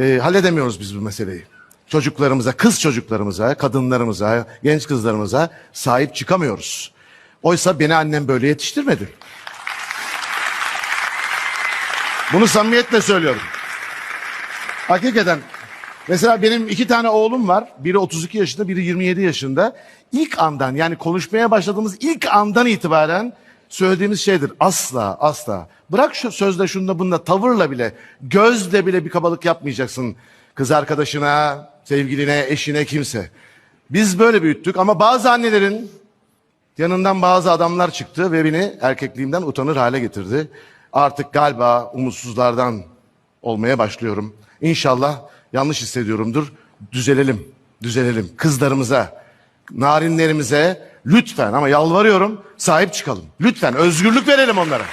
e, halledemiyoruz biz bu meseleyi. Çocuklarımıza, kız çocuklarımıza, kadınlarımıza, genç kızlarımıza sahip çıkamıyoruz. Oysa beni annem böyle yetiştirmedi. Bunu samimiyetle söylüyorum. Hakikaten. Mesela benim iki tane oğlum var. Biri 32 yaşında, biri 27 yaşında. İlk andan yani konuşmaya başladığımız ilk andan itibaren söylediğimiz şeydir. Asla, asla. Bırak şu sözle, şunda, bunda, tavırla bile, gözle bile bir kabalık yapmayacaksın. Kız arkadaşına, sevgiline, eşine, kimse. Biz böyle büyüttük ama bazı annelerin Yanından bazı adamlar çıktı ve beni erkekliğimden utanır hale getirdi. Artık galiba umutsuzlardan olmaya başlıyorum. İnşallah yanlış hissediyorumdur. Düzelelim, düzelelim. Kızlarımıza, narinlerimize lütfen ama yalvarıyorum sahip çıkalım. Lütfen özgürlük verelim onlara.